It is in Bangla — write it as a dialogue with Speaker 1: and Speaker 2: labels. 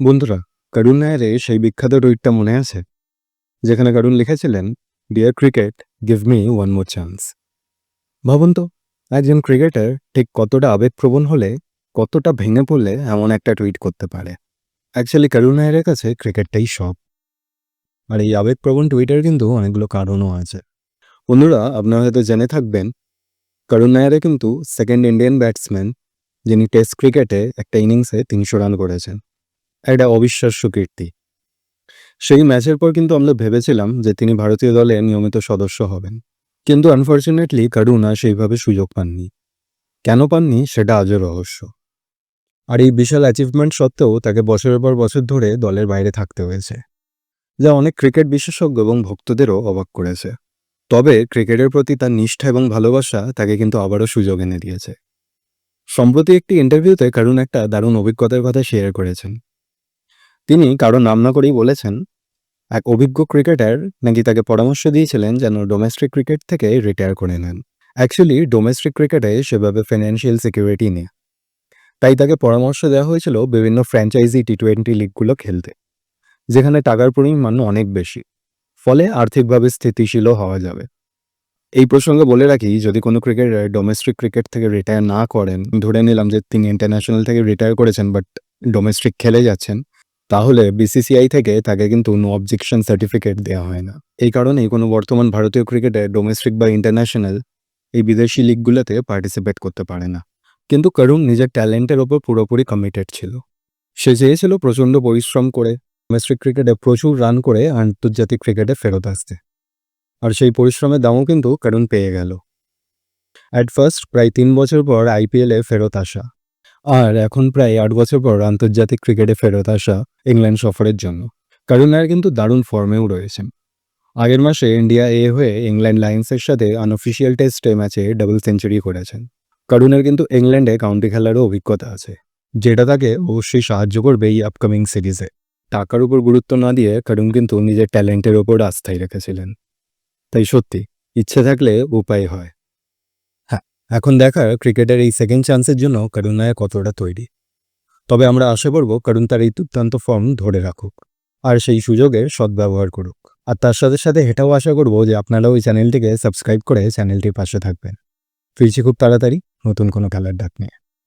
Speaker 1: বন্ধুরা করুণ নায়ারের সেই বিখ্যাত টুইটটা মনে আছে? যেখানে করুণ লিখেছিলেন dear cricket give me one more chance ভাবুন তো, একজন ক্রিকেটার ঠিক কতটা আবেগপ্রবণ হলে, কতটা ভেঙে পড়লে এমন একটা টুইট করতে পারে? অ্যাকচুয়ালি করুণ নায়ারের কাছে ক্রিকেটটাই সব। আর এই আবেগপ্রবণ টুইটার কিন্তু অনেকগুলো কারণও আছে। বন্ধুরা, আপনারা হয়তো জেনে থাকবেন করুণ নায়ারে কিন্তু সেকেন্ড ইন্ডিয়ান ব্যাটসম্যান যিনি টেস্ট ক্রিকেটে একটা ইনিংসে তিনশো রান করেছেন। একটা অবিশ্বাস্য কীর্তি। সেই ম্যাচের পর কিন্তু আমরা ভেবেছিলাম যে তিনি ভারতীয় দলে নিয়মিত সদস্য হবেন। কিন্তু আনফর্চুনেটলি করুণা সেইভাবে সুযোগ পাননি। কেন পাননি সেটা আজও রহস্য। আর এই বিশাল অ্যাচিভমেন্ট সত্ত্বেও তাকে বছরের পর বছর ধরে দলের বাইরে থাকতে হয়েছে, যা অনেক ক্রিকেট বিশেষজ্ঞ এবং ভক্তদেরও অবাক করেছে। তবে ক্রিকেটের প্রতি তার নিষ্ঠা এবং ভালোবাসা তাকে কিন্তু আবারও সুযোগ এনে দিয়েছে। সম্প্রতি একটি ইন্টারভিউতে কারণ একটা দারুণ অভিজ্ঞতার কথা শেয়ার করেছেন। তিনি কারও নাম না করেই বলেছেন, এক অভিজ্ঞ ক্রিকেটার নাকি তাকে পরামর্শ দিয়েছিলেন যেন ডোমেস্টিক ক্রিকেট থেকে রিটায়ার করে নেন। অ্যাকচুয়ালি ডোমেস্টিক ক্রিকেটে সেভাবে ফিনান্সিয়াল সিকিউরিটি নেই। তাই তাকে পরামর্শ দেওয়া হয়েছিল বিভিন্ন ফ্র্যাঞ্চাইজি টি টোয়েন্টি লিগগুলো খেলতে, যেখানে টাকার পরিমাণ অনেক বেশি, ফলে আর্থিকভাবে স্থিতিশীলও হওয়া যাবে। এই প্রসঙ্গে বলে রাখি, যদি কোনো ক্রিকেটার ডোমেস্টিক ক্রিকেট থেকে রিটায়ার না করেন, ধরে নিলাম যে তিনি ইন্টারন্যাশনাল থেকে রিটায়ার করেছেন বাট ডোমেস্টিক খেলে যাচ্ছেন তাহলে বিসিসিআই থেকে তাকে কিন্তু নো অবজেকশন সার্টিফিকেট দেওয়া হয় না। এই কারণেই কোনো বর্তমান ভারতীয় ক্রিকেটে ডোমেস্টিক বা ইন্টারন্যাশনাল এই বিদেশি লিগগুলোতে পার্টিসিপেট করতে পারে না। কিন্তু করুণ নিজের ট্যালেন্টের ওপর পুরোপুরি কমিটেড ছিল। সে চেয়েছিল প্রচণ্ড পরিশ্রম করে ডোমেস্টিক ক্রিকেটে প্রচুর রান করে আন্তর্জাতিক ক্রিকেটে ফেরত আসতে। আর সেই পরিশ্রমের দামও কিন্তু করুণ পেয়ে গেল। অ্যাট ফার্স্ট প্রায় তিন বছর পর আইপিএলে ফেরত আসা। আর এখন প্রায় আট বছর পর আন্তর্জাতিক ক্রিকেটে ফেরত আসা ইংল্যান্ড সফরের জন্য। করুণার কিন্তু দারুণ ফর্মেও রয়েছেন। আগের মাসে ইন্ডিয়া এ হয়ে ইংল্যান্ড লায়ন্সের সাথে আনঅফিসিয়াল টেস্টে ম্যাচে ডাবল সেঞ্চুরি করেছেন। করুণের কিন্তু ইংল্যান্ডে কাউন্টি খেলারও অভিজ্ঞতা আছে। যেটা তাকে অবশ্যই সাহায্য করবে এই আপকামিং সিরিজে টাকার উপর গুরুত্ব না দিয়ে করুণ কিন্তু নিজের ট্যালেন্টের ওপর আস্থাই রেখেছিলেন। তাই সত্যি, ইচ্ছে থাকলে উপায় হ্যাঁ। এখন দেখার ক্রিকেটের এই সেকেন্ড চান্সের জন্য করুণায় কতটা তৈরি। তবে আমরা আশা করব করুণ তার এই দুর্দান্ত ফর্ম ধরে রাখুক, আর সেই সুযোগের সদ্ব্যবহার করুক। আর তার সাথে সাথে এটাও আশা করব যে আপনারাও ওই চ্যানেলটিকে সাবস্ক্রাইব করে চ্যানেলটির পাশে থাকবেন। ফিরছি খুব তাড়াতাড়ি নতুন কোনো খেলার ডাক নিয়ে।